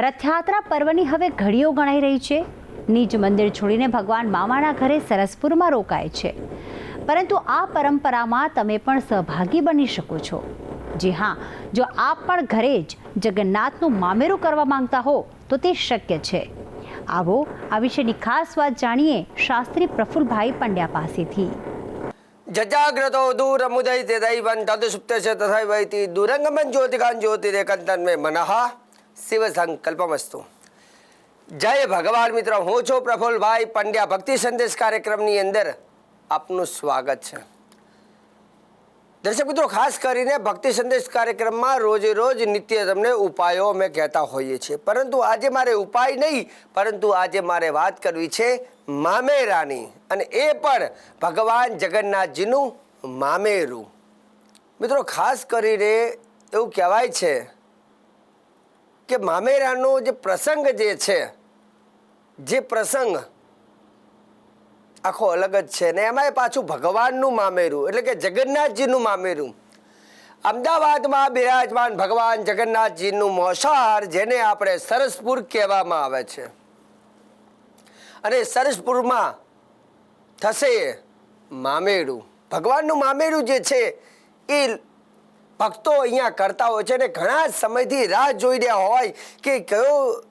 રથયાત્રા પર્વની હવે ઘડીઓ ગણાઈ રહી છે. નિજ મંદિર છોડીને ભગવાન મામાના ઘરે સરસપુરમાં રોકાય છે. પરંતુ આ પરંપરામાં તમે પણ સહભાગી બની શકો છો. જી હા, જો આપ પણ ઘરે જ જગન્નાથનું મામેરું કરવા માંગતા હો, તો તે શક્ય છે. આવો, આ વિશેની ખાસ વાત જાણીએ શાસ્ત્રી પ્રફુલભાઈ પંડ્યા પાસેથી. જજાગ્રતો દૂરમુદૈતે દૈવં તદસુપ્તસ્ય તથૈવૈતિ દુરંગમન જ્યોતિકાન જ્યોતિરેકંતન મે મનઃ. શિવ સંકલ્પમસ્તુ જય ભગવાન મિત્રો, હું છું પ્રફુલભાઈ પંડ્યા. ભક્તિ સંદેશ કાર્યક્રમની અંદર આપનું સ્વાગત છે. દર્શક મિત્રો, ખાસ કરીને ભક્તિ સંદેશ કાર્યક્રમમાં રોજે રોજ નિત્ય તમને ઉપાયો અમે કહેતા હોઈએ છીએ. પરંતુ આજે મારે ઉપાય નહીં, પરંતુ આજે મારે વાત કરવી છે મામેરાની. અને એ પણ ભગવાન જગન્નાથજીનું મામેરું. મિત્રો, ખાસ કરીને એવું કહેવાય છે કે મામેરાનો જે પ્રસંગ જે છે, જે પ્રસંગ આખો અલગ જ છે. ને એમાંય પાછું ભગવાનનું મામેરું, એટલે કે જગન્નાથજીનું મામેરું. અમદાવાદમાં બિરાજમાન ભગવાન જગન્નાથજીનું મોસાર જેને આપણે સરસપુર કહેવામાં આવે છે. અને સરસપુરમાં થશે મામેરું. ભગવાનનું મામેરું જે છે, એ ભક્તો અહીંયા કરતા હોય છે અને ઘણા સમયથી રાહ જોઈ રહ્યા હોય કે કયો,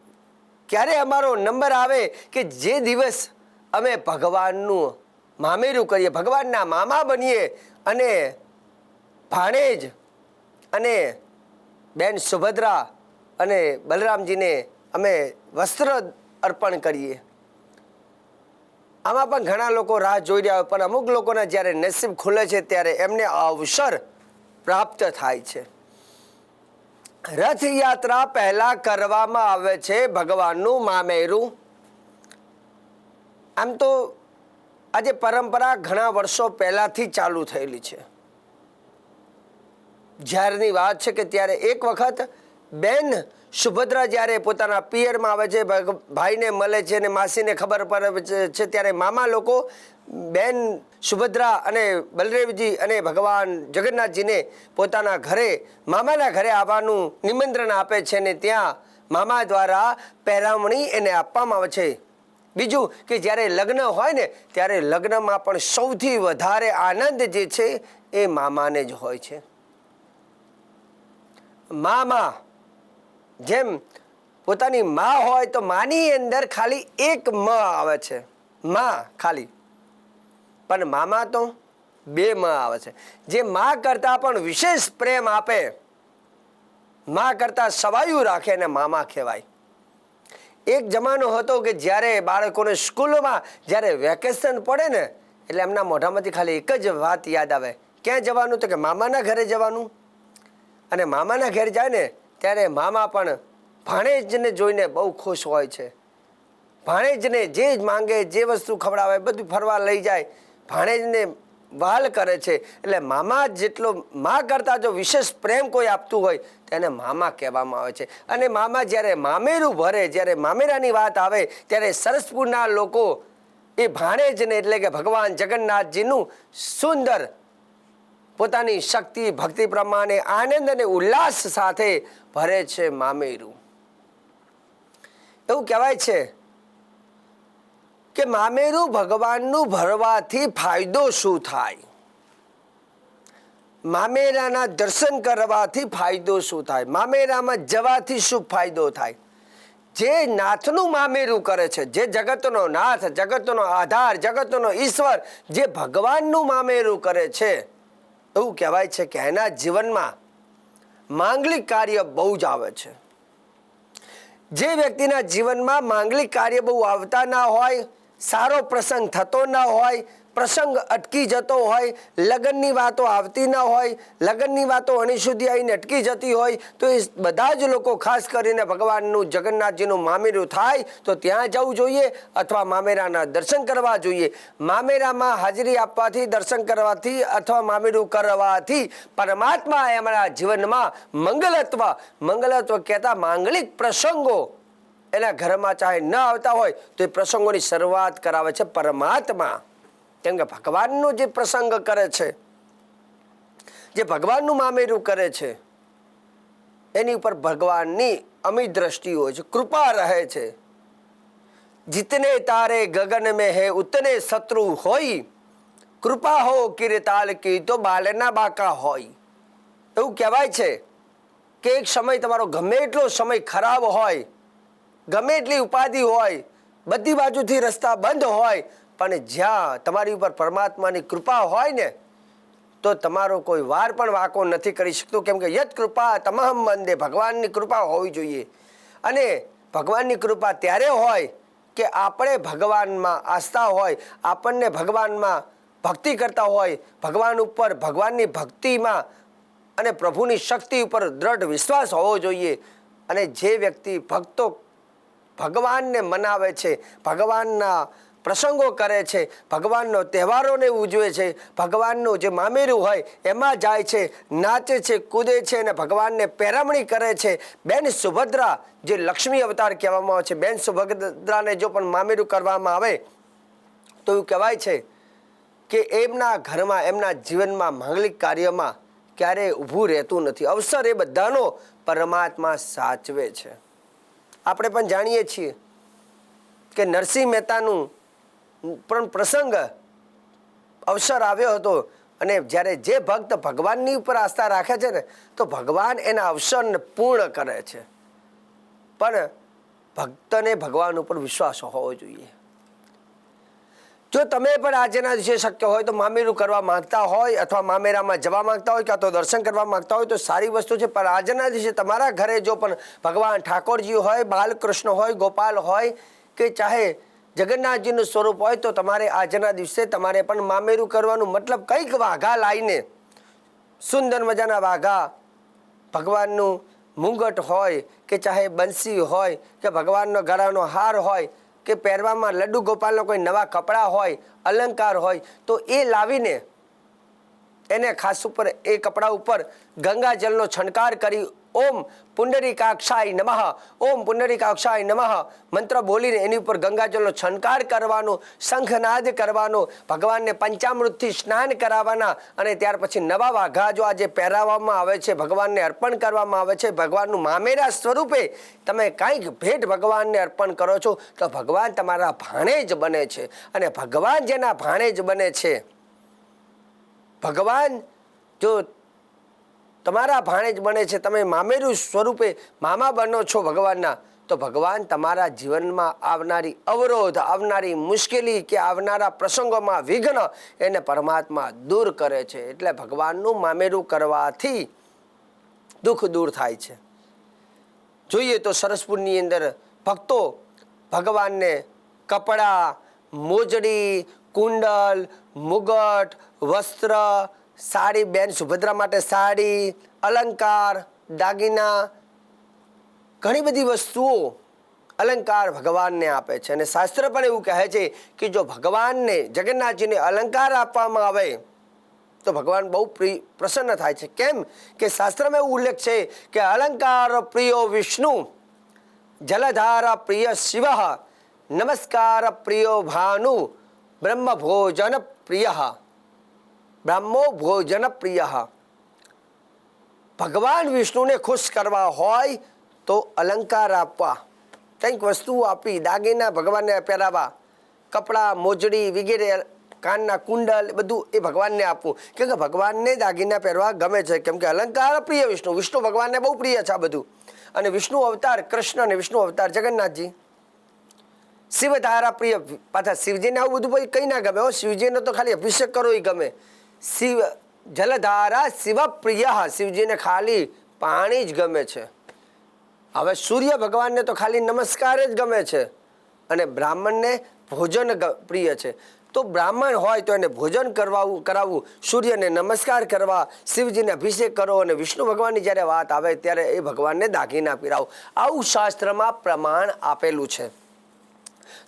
ક્યારે અમારો નંબર આવે કે જે દિવસ અમે ભગવાનનું મામેરું કરીએ, ભગવાનના મામા બનીએ અને ભાણેજ અને બેન સુભદ્રા અને બલરામજીને અમે વસ્ત્ર અર્પણ કરીએ. આમાં પણ ઘણા લોકો રાહ જોઈ રહ્યા હોય, પણ અમુક લોકોના જ્યારે નસીબ ખુલે છે ત્યારે એમને અવસર પ્રાપ્ત થાય છે. રથયાત્રા પહેલા કરવામાં આવે છે ભગવાનનું મામેરું. આમ તો આજે પરંપરા ઘણા વર્ષો પહેલાથી ચાલુ થયેલી છે. જ્યારની વાત છે કે ત્યારે એક વખત બેન સુભદ્રા જ્યારે પોતાના પિયરમાં આવે છે ભાઈને મળે છે અને માસીને ખબર પડે છે ત્યારે મામા લોકો બેન સુભદ્રા અને બલદેવજી અને ભગવાન જગન્નાથજીને પોતાના ઘરે, મામાના ઘરે આવવાનું નિમંત્રણ આપે છે ને ત્યાં મામા દ્વારા પહેરાવણી એને આપવામાં આવે છે. બીજું કે જ્યારે લગ્ન હોય ને, ત્યારે લગ્નમાં પણ સૌથી વધારે આનંદ જે છે એ મામાને જ હોય છે. મામા જેમ પોતાની માં હોય તો માની અંદર ખાલી એક મ આવે છે. માં ખાલી. પણ મામા તો બે મ આવે છે. જે માં કરતાં પણ વિશેષ પ્રેમ આપે, માં કરતાં સવાયું રાખે અને મામા કહેવાય. એક જમાનો હતો કે જ્યારે બાળકોને સ્કૂલોમાં જ્યારે વેકેશન પડે ને, એટલે એમના મોઢામાંથી ખાલી એક જ વાત યાદ આવે. ક્યાં જવાનું? તો કે મામાના ઘરે જવાનું. અને મામાના ઘેર જાય ને ત્યારે મામા પણ ભાણેજને જોઈને બહુ ખુશ હોય છે. ભાણેજને જે જ માંગે, જે વસ્તુ ખવડાવે, બધું ફરવા લઈ જાય ભાણેજને વાલ કરે છે. એટલે મામા જેટલો મા કરતાં જો વિશેષ પ્રેમ કોઈ આપતું હોય, તેને મામા કહેવામાં આવે છે. અને મામા જ્યારે મામેરું ભરે, જ્યારે મામેરાની વાત આવે, ત્યારે સરસપુરના લોકો એ ભાણેજને એટલે કે ભગવાન જગન્નાથજીનું સુંદર પોતાની શક્તિ, ભક્તિ પ્રમાણે આનંદ અને ઉલ્લાસ સાથે ભરે છે મામેરું. એવું કહેવાય છે કે મામેરું ભગવાનનું ભરવાથી ફાયદો શું થાય? મામેરાના દર્શન કરવાથી ફાયદો શું થાય? મામેરામાં જવાથી શું ફાયદો થાય? જે નાથનું મામેરું કરે છે, જે જગતનો નાથ, જગતનો આધાર, જગતનો ઈશ્વર, જે ભગવાનનું મામેરું કરે છે એવું કહેવાય છે કે એના જીવનમાં માંગલિક કાર્ય બહુ જ આવે છે. જે વ્યક્તિના જીવનમાં માંગલિક કાર્ય બહુ આવતા ના હોય સારો પ્રસંગ થતો ન હોય, પ્રસંગ અટકી જતો હોય, લગ્નની વાતો આવતી ન હોય, લગ્નની વાતો અણી સુધી આવીને અટકી જતી હોય, તો એ બધા જ લોકો ખાસ કરીને ભગવાનનું જગન્નાથજીનું મામેરું થાય, તો ત્યાં જવું જોઈએ અથવા મામેરાના દર્શન કરવા જોઈએ. મામેરામાં હાજરી આપવાથી, દર્શન કરવાથી અથવા મામેરું કરવાથી પરમાત્મા એમના જીવનમાં મંગલત્વ મંગલત્વ કહેતા માંગલિક પ્રસંગો એના ઘરમાં ચાહે ન આવતા હોય તો એ પ્રસંગોની શરૂઆત કરાવે છે પરમાત્મા. કેમ કે ભગવાનનો જે પ્રસંગ કરે છે, જે ભગવાનનું મામેરું કરે છે, એની ઉપર ભગવાનની અમી દ્રષ્ટિ હોય છે, કૃપા રહે છે. જીતને તારે ગગન મેં હે ઉતને શત્રુ હોય, કૃપા હો કિરતાલ કી તો બાલના બાકા હોય. એવું કહેવાય છે કે એક સમય તમારો ગમે એટલો સમય ખરાબ હોય ગમે એટલી ઉપાધિ હોય, બધી બાજુથી રસ્તા બંધ હોય, પણ જ્યાં તમારી ઉપર પરમાત્માની કૃપા હોય ને, તો તમારો કોઈ વાર પણ વાંકો નથી કરી શકતો. કેમ કે યત કૃપા તમામ મંદે ભગવાનની કૃપા હોવી જોઈએ. અને ભગવાનની કૃપા ત્યારે હોય કે આપણે ભગવાનમાં આસ્થા હોય, આપણને ભગવાનમાં ભક્તિ કરતા હોય, ભગવાન ઉપર ભગવાનની ભક્તિમાં અને પ્રભુની શક્તિ ઉપર દ્રઢ વિશ્વાસ હોવો જોઈએ. અને જે વ્યક્તિ ભક્તો ભગવાનને મનાવે છે, ભગવાનના પ્રસંગો કરે છે, ભગવાનનો તહેવારોને ઉજવે છે, ભગવાનનું જે મામેરું હોય એમાં જાય છે, નાચે છે, કૂદે છે અને ભગવાનને પેરામણી કરે છે. બેન સુભદ્રા જે લક્ષ્મી અવતાર કહેવામાં આવે છે, બેન સુભદ્રાને જો પણ મામેરું કરવામાં આવે, તો એવું કહેવાય છે કે એમના ઘરમાં, એમના જીવનમાં માંગલિક કાર્યમાં ક્યારેય ઊભું રહેતું નથી. અવસર એ બધાનો પરમાત્મા સાચવે છે. આપણે પણ જાણીએ છીએ કે નરસિંહ મહેતાનું પણ પ્રસંગ અવસર આવ્યો હતો અને જ્યારે જે ભક્ત ભગવાનની ઉપર આસ્થા રાખે છે ને, તો ભગવાન એના અવસરને પૂર્ણ કરે છે. પણ ભક્તને ભગવાન ઉપર વિશ્વાસ હોવો જોઈએ. જો તમે પણ આજના દિવસે શક્ય હોય તો મામેરું કરવા માંગતા હોય અથવા મામેરામાં જવા માંગતા હોય કાં તો દર્શન કરવા માંગતા હોય તો સારી વસ્તુ છે. પણ આજના દિવસે તમારા ઘરે જો પણ ભગવાન ઠાકોરજી હોય, બાલકૃષ્ણ હોય, ગોપાલ હોય કે ચાહે જગન્નાથજીનું સ્વરૂપ હોય તો તમારે આજના દિવસે તમારે પણ મામેરું કરવાનું મતલબ કંઈક વાઘા લાવીને સુંદર મજાના વાઘા ભગવાનનું મુંગટ હોય કે ચાહે બંસી હોય કે ભગવાનનો ગળાનો હાર હોય કે પહેરવામાં લડ્ડુ ગોપાલનો કોઈ નવા કપડાં હોય, અલંકાર હોય, તો એ લાવીને એને ખાસ ઉપર, એ કપડા ઉપર ગંગાજળનો છંટકાર કરી ઓમ પુંડરીકાક્ષાય નમઃ. ઓમ પુંડરીકાક્ષાય નમઃ. મંત્ર બોલીને એની ઉપર ગંગાજળનો છંકાર કરવાનો, શંખનાદ કરવાનો, ભગવાનને પંચામૃતથી સ્નાન કરાવવાના અને ત્યાર પછી નવા વાઘા જો આજે પહેરાવવામાં આવે છે, ભગવાનને અર્પણ કરવામાં આવે છે. ભગવાનનું મામેરા સ્વરૂપે તમે કાંઈક ભેટ ભગવાનને અર્પણ કરો છો, તો ભગવાન તમારા ભાણે જ બને છે. અને ભગવાન જેના ભાણે જ બને છે, ભગવાન જો તમારા ભાણેજ બને છે. તમે મામેરું સ્વરૂપે મામા બનો છો ભગવાનના. તો ભગવાન તમારા જીવનમાં આવનારી અવરોધ, આવનારી મુશ્કેલી કે આવનારા પ્રસંગોમાં વિઘ્ન એને પરમાત્મા દૂર કરે છે. એટલે ભગવાનનું મામેરું કરવાથી દુઃખ દૂર થાય છે. જોઈએ તો સરસપુરની અંદર ભક્તો ભગવાનને કપડાં, મોજડી, કુંડલ, મુગટ, વસ્ત્ર સાડી બેન સુભદ્રા માટે સાડી, અલંકાર, દાગીના, ઘણી બધી વસ્તુઓ અલંકાર ભગવાનને આપે છે. અને શાસ્ત્ર પણ એવું કહે છે કે જો ભગવાનને, જગન્નાથજીને અલંકાર આપવામાં આવે, તો ભગવાન બહુ પ્રસન્ન થાય છે. કેમ કે શાસ્ત્રમાં એવું ઉલ્લેખ છે કે અલંકાર પ્રિયો વિષ્ણુ, જલધાર પ્રિય શિવ, નમસ્કાર પ્રિયો ભાનુ બ્રહ્મ ભોજન પ્રિય. બ્રહ્મો ભોજન પ્રિય. ભગવાન વિષ્ણુને ખુશ કરવા હોય તો અલંકાર આપવા. કંઈક વસ્તુઓ આપી દાગીના ભગવાનને પહેરાવા. કપડાં, મોજડી વગેરે, કાનના કુંડલ, બધું એ ભગવાનને આપવું. કેમ કે ભગવાનને દાગીના પહેરવા ગમે છે. કેમ કે અલંકાર પ્રિય વિષ્ણુ. વિષ્ણુ ભગવાનને બહુ પ્રિય છે આ બધું. અને વિષ્ણુ અવતાર કૃષ્ણ અને વિષ્ણુ અવતાર જગન્નાથજી. શિવધારા પ્રિય. પાછા શિવજીને આવું બધું ભાઈ કંઈ ના ગમે. હો, શિવજીને તો ખાલી અભિષેક કરો એ ગમે. શિવ, જલધારા શિવ પ્રિય શિવજીને ખાલી પાણી જ ગમે છે. હવે સૂર્ય ભગવાનને તો ખાલી નમસ્કાર જ ગમે છે. અને બ્રાહ્મણને ભોજન પ્રિય છે. તો બ્રાહ્મણ હોય તો એને ભોજન કરવાવું, કરાવવું. સૂર્યને નમસ્કાર કરવા, શિવજીને અભિષેક કરો અને વિષ્ણુ ભગવાનની જ્યારે વાત આવે ત્યારે એ ભગવાનને દાગીના પીરાવો. આવું શાસ્ત્રમાં પ્રમાણ આપેલું છે.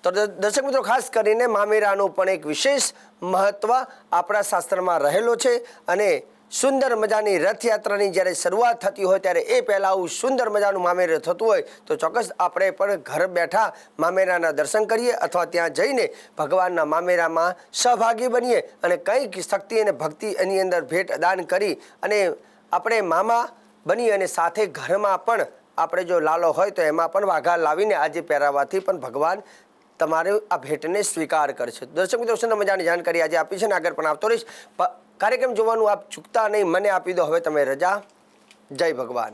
તો દર્શક મિત્રો, ખાસ કરીને મામેરાનું પણ એક વિશેષ મહત્વ આપણા શાસ્ત્રમાં રહેલો છે અને સુંદર મજાની રથયાત્રાની જ્યારે શરૂઆત થતી હોય ત્યારે એ પહેલાં આવું સુંદર મજાનું મામેરું થતું હોય, તો ચોક્કસ આપણે પણ ઘર બેઠા મામેરાના દર્શન કરીએ અથવા ત્યાં જઈને ભગવાનના મામેરામાં સહભાગી બનીએ અને કંઈક શક્તિ અને ભક્તિ એની અંદર ભેટ દાન કરી અને આપણે મામા બની અને સાથે ઘરમાં પણ આપણે જો લાલો હોય તો એમાં પણ વાઘા લાવીને આજે પહેરાવાથી પણ ભગવાન તમારે આ ભેટને સ્વીકાર કરશે. દર્શક મિત્રો સરસ મજાની જાણકારી આજે આપી છે ને આગળ પણ આવતો રહીશ. કાર્યક્રમ જોવાનું આપ ચૂકતા નહીં, મને આપી દો. હવે તમે રજા. જય ભગવાન.